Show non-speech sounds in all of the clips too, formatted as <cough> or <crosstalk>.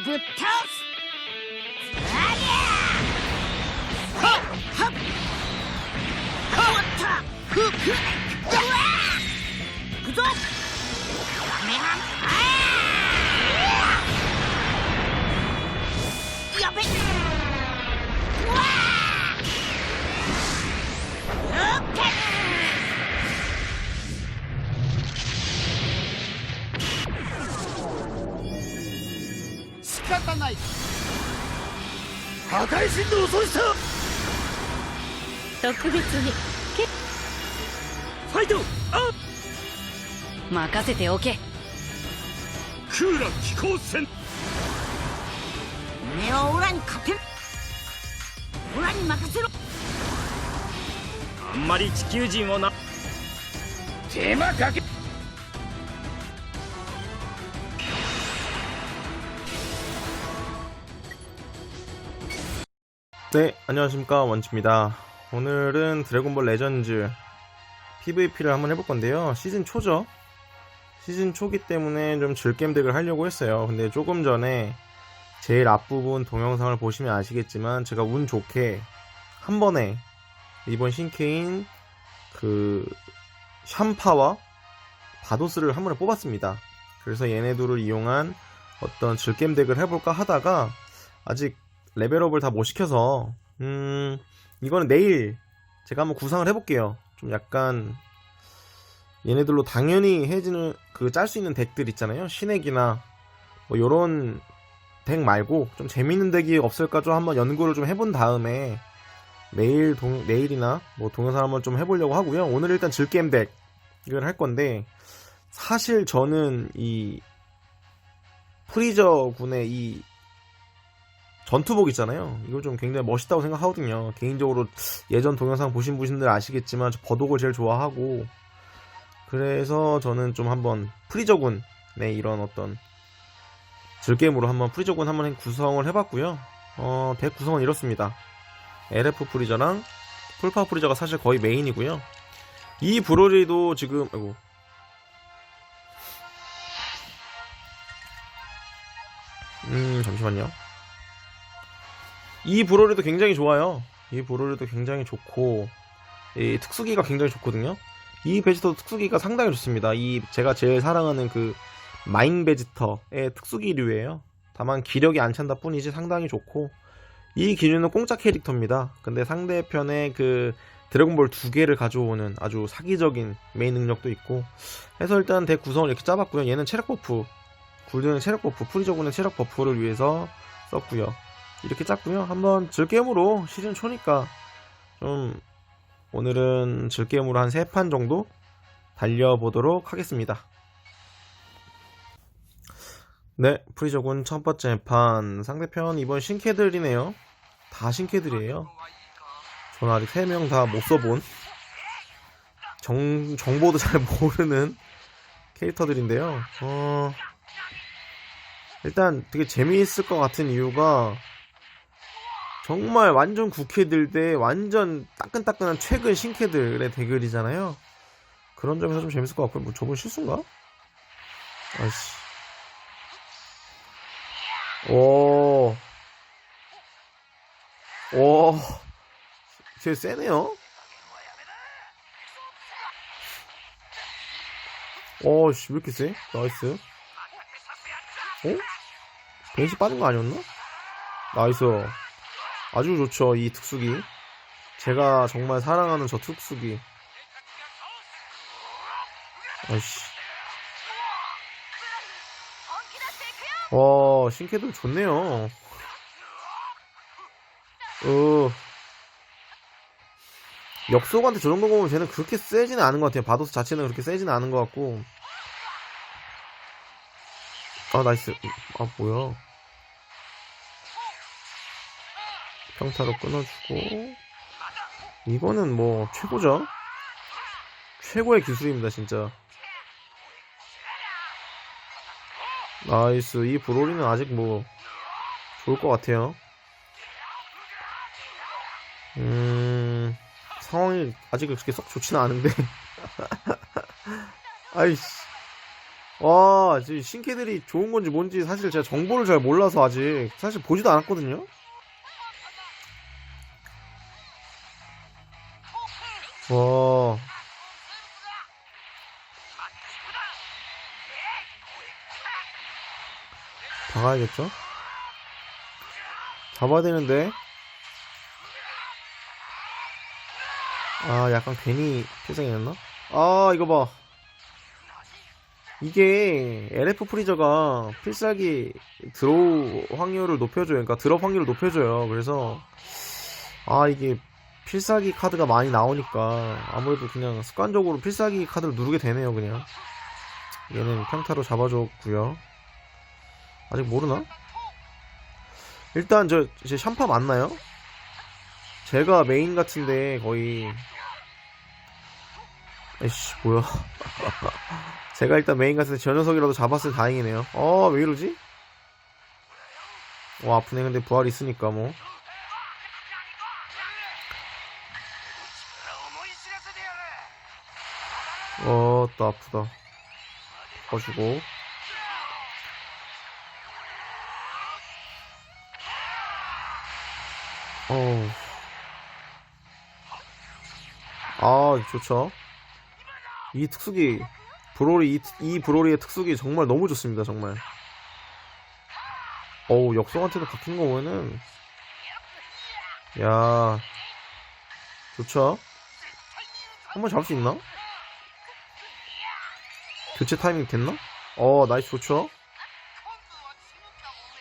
지금부터 아니 ない。破壊神の恐ろしさ。特別に。けファイト！あ任せておけ。クーラオラに勝てるオラに任せろ。あんまり地球人をな。手間かけ 네, 안녕하십니까 원치입니다. 오늘은 드래곤볼 레전즈 PVP를 한번 해볼 건데요. 시즌 초죠. 시즌 초기 때문에 좀 즐겜 덱을 하려고 했어요. 근데 조금 전에 제일 앞부분 동영상을 보시면 아시겠지만 제가 운 좋게 한 번에 이번 신캐인 그 샴파와 바도스를 한 번에 뽑았습니다. 그래서 얘네들을 이용한 어떤 즐겜 덱을 해볼까 하다가 아직 레벨업을 다 못 시켜서 음 이거는 내일 제가 한번 구상을 해볼게요. 좀 약간 얘네들로 당연히 해지는 그 짤 수 있는 덱들 있잖아요. 신액이나 뭐 요런 덱 말고 좀 재밌는 덱이 없을까 좀 한번 연구를 좀 해본 다음에 내일 동 내일이나 뭐 동영상 한번 좀 해보려고 하고요. 오늘 일단 즐게임 덱 이걸 할 건데 사실 저는 이 프리저 군의 이 전투복 있잖아요. 이거 좀 굉장히 멋있다고 생각하거든요. 개인적으로 예전 동영상 보신 분들 아시겠지만 저 버독을 제일 좋아하고 그래서 저는 좀 한번 프리저군의 이런 어떤 즐게임으로 한번 프리저군 한번 구성을 해봤고요. 어, 덱 구성은 이렇습니다. LF 프리저랑 풀파워 프리저가 사실 거의 메인이고요. 이 브로리도 지금 아이고 음 잠시만요. 이 브로리도 굉장히 좋아요. 이 브로리도 굉장히 좋고 이 특수기가 굉장히 좋거든요. 이 베지터도 특수기가 상당히 좋습니다. 이 제가 제일 사랑하는 그 마인 베지터의 특수기류예요. 다만 기력이 안 찬다 뿐이지 상당히 좋고 이 기류는 공짜 캐릭터입니다. 근데 상대편의 그 드래곤볼 두 개를 가져오는 아주 사기적인 메인 능력도 있고 해서 일단 덱 구성을 이렇게 짜봤고요. 얘는 체력 버프, 굴드는 체력 버프, 프리저군의 체력 버프를 위해서 썼고요. 이렇게 짰고요. 한번 즐게임으로 시즌 초니까 좀 오늘은 즐게임으로 한세판 정도 달려보도록 하겠습니다. 네, 프리저군 첫 번째 판 상대편 이번 신캐들이네요. 다 신캐들이에요. 저는 아직 세명다 못 써본 정, 정보도 잘 <laughs> 모르는 캐릭터들인데요. 어, 일단 되게 재미있을 것 같은 이유가 정말 완전 국캐들 대 완전 따끈따끈한 최근 신캐들의 대결이잖아요. 그런 점에서 좀 재밌을 것 같고요. 뭐 저건 실수인가? 아이씨. 오. 오. 쟤 세네요? 오, 씨, 왜 이렇게 세? 나이스. 어? 벤시 빠진 거 아니었나? 나이스. 아주 좋죠 이 특수기. 제가 정말 사랑하는 저 특수기. 아이씨. 와 신캐들 좋네요. 어. 역소관한테 저 정도 보면 쟤는 그렇게 세지는 않은 것 같아요. 바도스 자체는 그렇게 세지는 않은 것 같고. 아 나이스. 아 뭐야 평타로 끊어주고. 이거는 뭐 최고죠? 최고의 기술입니다 진짜. 나이스. 이 브로리는 아직 뭐 좋을 것 같아요. 음 상황이 아직 그렇게 썩 좋지는 않은데. <laughs> 아이씨. 와, 지금 신캐들이 좋은 건지 뭔지 사실 제가 정보를 잘 몰라서 아직 사실 보지도 않았거든요. 박아야겠죠? 잡아야 되는데. 아, 약간 괜히 필살기 냈나? 아, 이거 봐. 이게 LF 프리저가 필살기 드로우 확률을 높여줘요. 그러니까 드롭 확률을 높여줘요. 그래서 아 이게 필살기 카드가 많이 나오니까 아무래도 그냥 습관적으로 필살기 카드를 누르게 되네요. 그냥 얘는 평타로 잡아줬고요. 아직 모르나? 일단 저 이제 샴파 맞나요? 제가 메인 같은데 거의 에이씨 뭐야 <laughs> 제가 일단 메인 때저 녀석이라도 잡았으면 다행이네요. 어, 왜 이러지? 와, 아프네. 근데 부활 있으니까 뭐. 어, 또 아프다. 바꿔주고. 어우. 아, 좋죠. 이 특수기 브로리 이, 이 브로리의 특수기 정말 너무 좋습니다 정말 어우 역성한테도 박힌 거 보면은 야 좋죠 한번 잡을 수 있나? 교체 타이밍 됐나? 어 나이스 좋죠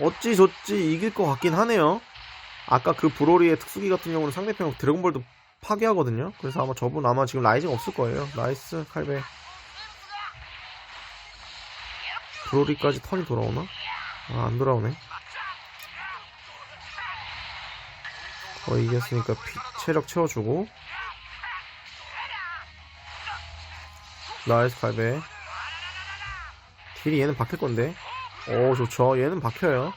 어찌 좋지 이길 것 같긴 하네요 아까 그 브로리의 특수기 같은 경우는 상대편 드래곤볼도 파괴하거든요 그래서 아마 저분 아마 지금 라이징 없을 거예요 나이스 칼베 브로리까지 턴이 돌아오나? 아, 안 돌아오네. 거의 이겼으니까 피, 체력 채워주고. 나이스 칼베. 딜이 얘는 박힐 건데. 오, 좋죠. 얘는 박혀요.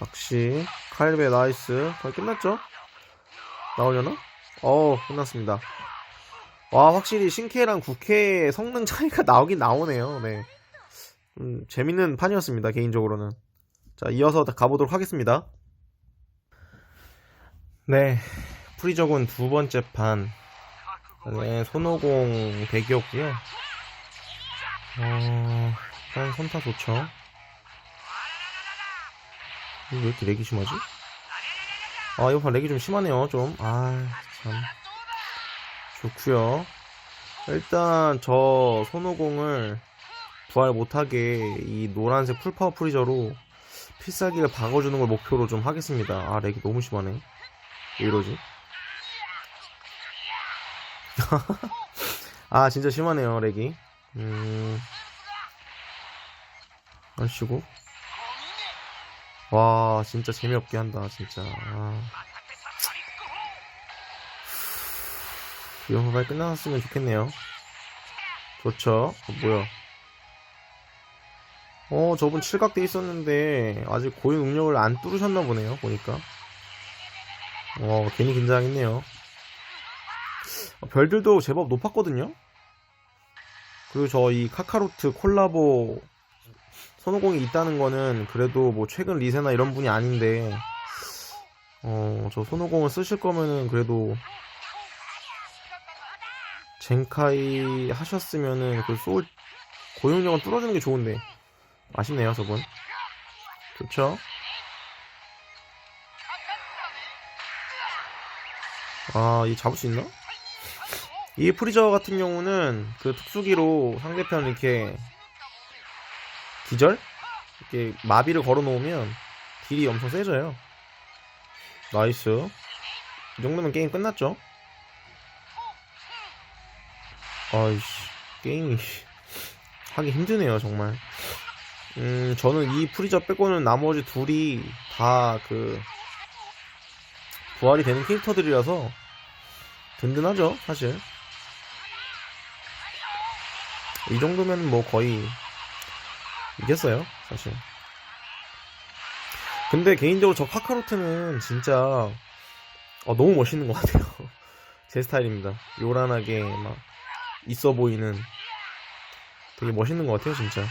낚시. 칼베 나이스. 거의 끝났죠? 나오려나? 어 끝났습니다. 와, 확실히 신캐랑 국캐의 성능 차이가 <laughs> 나오긴 나오네요. 네. 음, 재밌는 판이었습니다, 개인적으로는. 자, 이어서 가보도록 하겠습니다. 네. 프리저군 두 번째 판. 네, 손오공 대기였고요 어, 일단 선타 좋죠. 왜 이렇게 렉이 심하지? 아, 이번 판 렉이 좀 심하네요, 좀. 아, 참. 좋구요. 일단 저 손오공을 부활 못하게 이 노란색 풀파워 프리저로 필살기를 박아주는 걸 목표로 좀 하겠습니다. 아 렉이 너무 심하네. 왜 이러지? <laughs> 아 진짜 심하네요 렉이. 음. 아시고. 와 진짜 재미없게 한다 진짜. 아. 이번 빨리 끝났으면 좋겠네요. 좋죠. 어, 뭐야. 어, 저분 칠각돼 있었는데, 아직 고유 능력을 안 뚫으셨나 보네요, 보니까. 어, 괜히 긴장했네요. 어, 별들도 제법 높았거든요? 그리고 저 이 카카로트 콜라보 손오공이 있다는 거는 그래도 뭐 최근 리세나 이런 분이 아닌데, 어, 저 손오공을 쓰실 거면은 그래도 젠카이 하셨으면은 그 소울 고용력은 뚫어주는 게 좋은데 아쉽네요 저분 좋죠 아이 잡을 수 있나? 이 프리저 같은 경우는 그 특수기로 상대편 이렇게 기절? 이렇게 마비를 걸어 놓으면 딜이 엄청 세져요 나이스 이 정도면 게임 끝났죠 아이씨, 게임이 <laughs> 하기 힘드네요, 정말. 음, 저는 이 프리저 빼고는 나머지 둘이 다 그, 부활이 되는 캐릭터들이라서 든든하죠, 사실. 이 정도면 뭐 거의 이겼어요, 사실. 근데 개인적으로 저 카카로트는 진짜 어, 너무 멋있는 것 같아요. <laughs> 제 스타일입니다. 요란하게 막 있어 보이는 되게 멋있는 것 같아요, 진짜.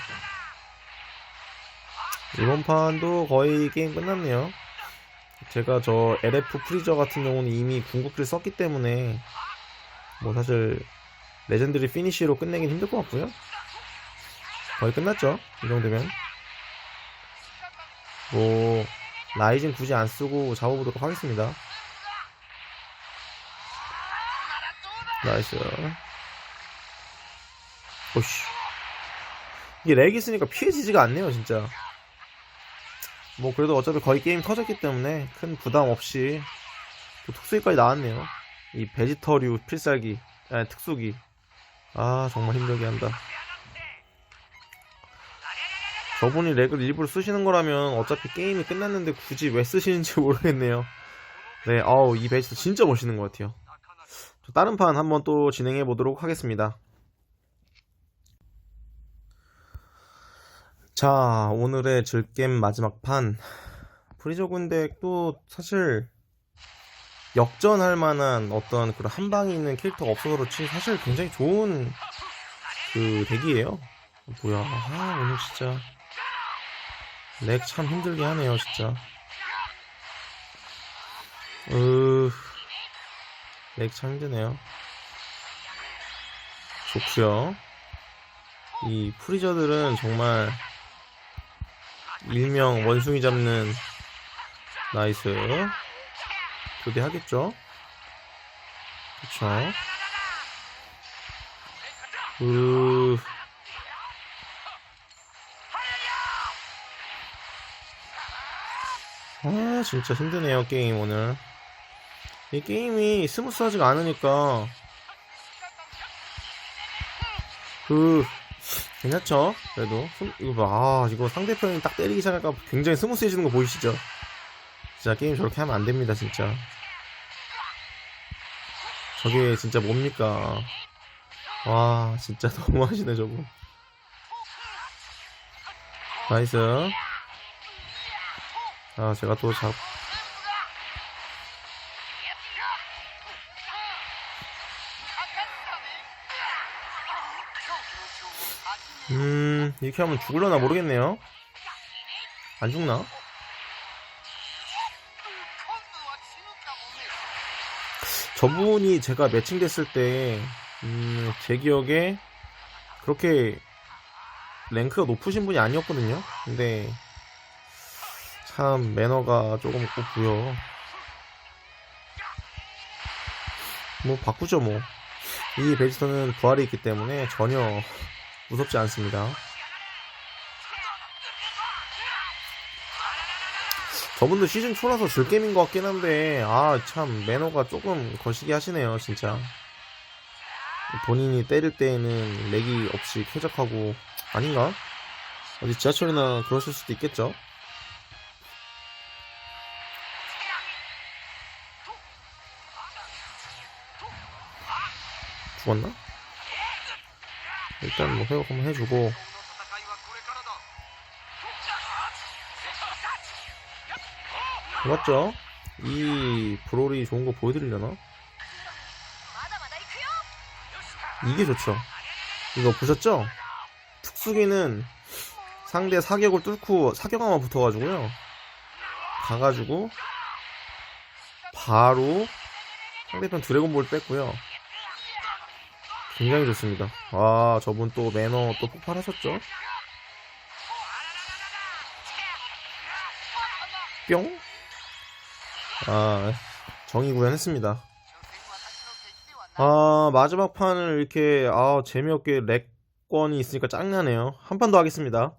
이번 판도 거의 게임 끝났네요. 제가 저 LF 프리저 같은 경우는 이미 궁극기를 썼기 때문에 뭐 사실 레전드리 피니쉬로 끝내긴 힘들 것 같고요. 거의 끝났죠. 이 정도면. 뭐 라이징 굳이 안 쓰고 잡아보도록 하겠습니다. 나이스. 오씨. 이게 렉 있으니까 피해지지가 않네요, 진짜. 뭐 그래도 어차피 거의 게임 터졌기 때문에 큰 부담 없이 또 특수기까지 나왔네요. 이 베지터류 필살기, 아니 특수기. 아 정말 힘들게 한다. 저분이 렉을 일부러 쓰시는 거라면 어차피 게임이 끝났는데 굳이 왜 쓰시는지 모르겠네요. 네, 아우 이 베지터 진짜 멋있는 것 같아요. 저 다른 판 한번 또 진행해 보도록 하겠습니다. 자, 오늘의 즐겜 마지막 판. 프리저 군대 또 사실 역전할 만한 어떤 그런 한 방이 있는 캐릭터가 없어서 그렇지 사실 굉장히 좋은 그 덱이에요. 뭐야, 아, 오늘 진짜 렉 참 힘들게 하네요, 진짜. 으, 렉참 힘드네요. 좋구요. 이 프리저들은 정말 일명 원숭이 잡는 나이스 교대하겠죠? 그쵸? 으... 아 진짜 힘드네요 게임 오늘. 이 게임이 스무스하지가 않으니까. 그 괜찮죠? 그래도. 이거 봐, 아 이거 상대편이 딱 때리기 시작하니까 굉장히 스무스해지는 거 보이시죠? 진짜 게임 저렇게 하면 안 됩니다 진짜. 저게 진짜 뭡니까? 와 진짜 <laughs> 너무하시네 저거. 나이스 자 제가 또 잡... 음 이렇게 하면 죽을려나 모르겠네요 안 죽나? 저분이 제가 매칭됐을 때, 음, 제 기억에 그렇게 랭크가 높으신 분이 아니었거든요. 근데 참 매너가 조금 없고요. 뭐 바꾸죠 뭐. 이 베지터는 부활이 있기 때문에 전혀 무섭지 않습니다. 저분도 시즌 초라서 즐게임인 것 같긴 한데, 아, 참, 매너가 조금 거시기 하시네요, 진짜. 본인이 때릴 때에는 렉이 없이 쾌적하고, 아닌가? 어디 지하철이나 그러실 수도 있겠죠? 죽었나? 일단 뭐 회복 한번 해주고, 맞죠? 이 브롤이 좋은 거 보여드리려나? 이게 좋죠. 이거 보셨죠? 특수기는 상대 사격을 뚫고 사격화만 붙어가지고요. 가가지고 바로 상대편 드래곤볼 뺐고요. 굉장히 좋습니다. 아 저분 또 매너 또 폭발하셨죠? 뿅? 아, 정의 구현했습니다. 아, 마지막 판을 이렇게, 아, 재미없게 렉권이 있으니까 짱나네요. 한 판 더 하겠습니다.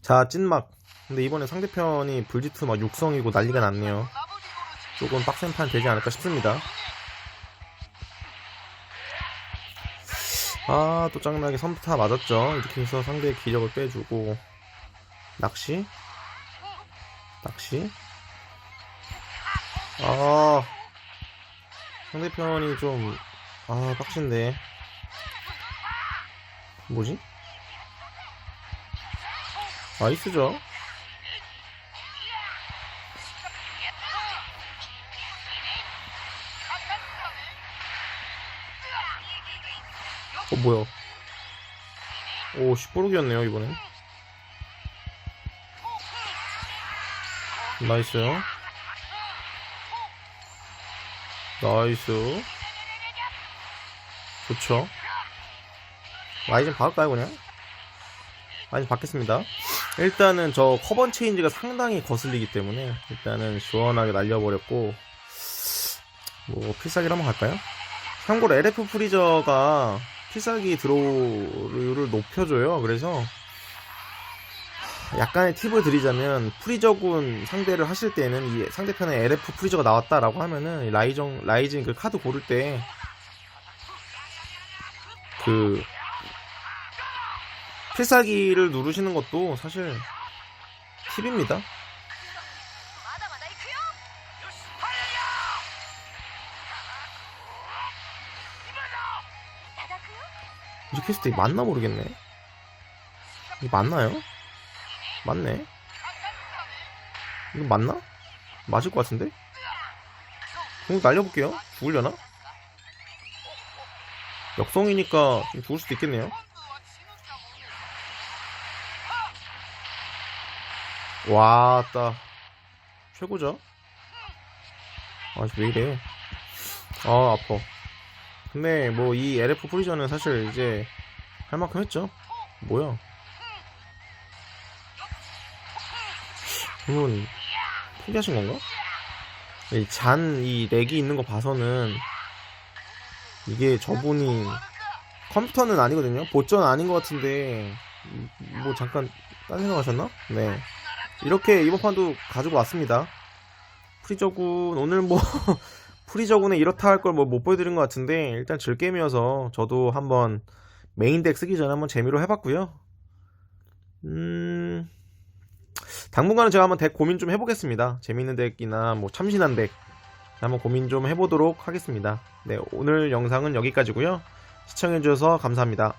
자, 찐막. 근데 이번에 상대편이 불지트 막 육성이고 난리가 났네요. 조금 빡센 판 되지 않을까 싶습니다. 아, 또 짱나게 선부타 맞았죠. 이렇게 해서 상대의 기력을 빼주고. 낚시? 낚시? 아 상대편이 좀 아 빡신데 뭐지? 나이스죠? 뭐야? 오 시보르기였네요 이번엔. 나이스요 나이스. 좋죠. 라이젠 박을까요 그냥? 라이젠 받겠습니다. 일단은 저 커번 체인지가 상당히 거슬리기 때문에 일단은 시원하게 날려버렸고 뭐 필살기를 한번 갈까요? 참고로 LF 프리저가 필살기 드로우를 높여줘요 그래서 약간의 팁을 드리자면 프리저군 상대를 하실 때는 이 상대편에 LF 프리저가 나왔다라고 하면은 라이정 라이징 그 카드 고를 때 그 필살기를 누르시는 것도 사실 팁입니다. 이 퀘스트 맞나 모르겠네. 이게 맞나요? 맞네. 이거 맞나? 맞을 것 같은데? 공 날려볼게요. 죽으려나? 역성이니까 좀 죽을 수도 있겠네요. 와, 따. 최고죠? 아, 왜 이래. 아, 아파. 근데 뭐 이 LF 프리저는 사실 이제 할 만큼 했죠. 뭐야? 이건 포기하신 건가? 이 잔, 이 렉이 있는 거 봐서는 이게 저분이 컴퓨터는 아니거든요. 보전 아닌 것 같은데 뭐 잠깐 딴 생각하셨나? 네. 이렇게 이번 판도 가지고 왔습니다. 프리저군 오늘 뭐 <laughs> 프리저군에 이렇다 할 걸 뭐 못 보여드린 것 같은데 일단 즐게임이어서 저도 한번 메인 덱 쓰기 전에 한번 재미로 해봤고요. 음 당분간은 제가 한번 덱 고민 좀 해보겠습니다. 재밌는 덱이나 뭐 참신한 덱 한번 고민 좀 해보도록 하겠습니다. 네 오늘 영상은 여기까지고요. 시청해주셔서 감사합니다.